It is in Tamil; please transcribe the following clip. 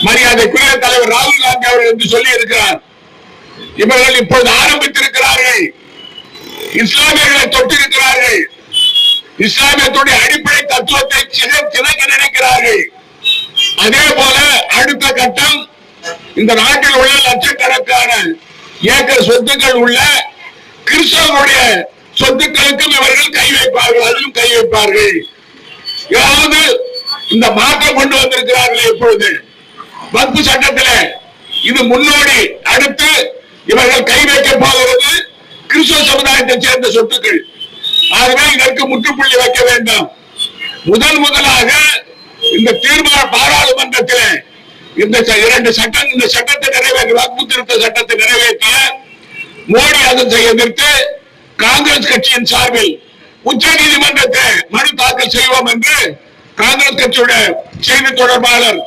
மரியாதைக்குரிய தலைவர் ராகுல் காந்தி அவர்கள் என்று சொல்லி இருக்கிறார் இவர்கள் இப்பொழுது ஆரம்பித்திருக்கிறார்கள். இஸ்லாமியர்களை தொட்டிருக்கிறார்கள். இஸ்லாமியத்துடைய அடிப்படை தத்துவத்தை சித- சிதைக்க நினைக்கிறார்கள். அதே போல அடுத்த கட்டம் இந்த நாட்டில் உள்ள லட்சக்கணக்கான ஏக்கர் சொத்துக்கள் உள்ள கிறிஸ்தவனுடைய சொத்துக்களுக்கும் இவர்கள் கை வைப்பார்கள் அதிலும் கை வைப்பார்கள். ஏதாவது இந்த மாற்றம் கொண்டு வந்திருக்கிறார்கள் எப்பொழுது வக்பு சட்டத்தில் இது முன்னோடி அடுத்து இவர்கள் கை வைக்க போகிறது கிறிஸ்தவ சமுதாயத்தை சேர்ந்த சொத்துக்கள். ஆகவே இதற்கு முற்றுப்புள்ளி வைக்க வேண்டும். முதல் முதலாக இந்த தீர்மான பாராளுமன்றத்தில் இந்த ச- இரண்டு சட்டம் இந்த சட்டத்தை நிறைவேற்ற வக்பு திருத்த சட்டத்தை நிறைவேற்றிய மோடி அதை எதிர்த்து காங்கிரஸ் கட்சியின் சார்பில் உச்ச நீதிமன்றத்தை மனு தாக்கல் செய்வோம் என்று காங்கிரஸ் கட்சியுடைய செய்தி தொடர்பாளர்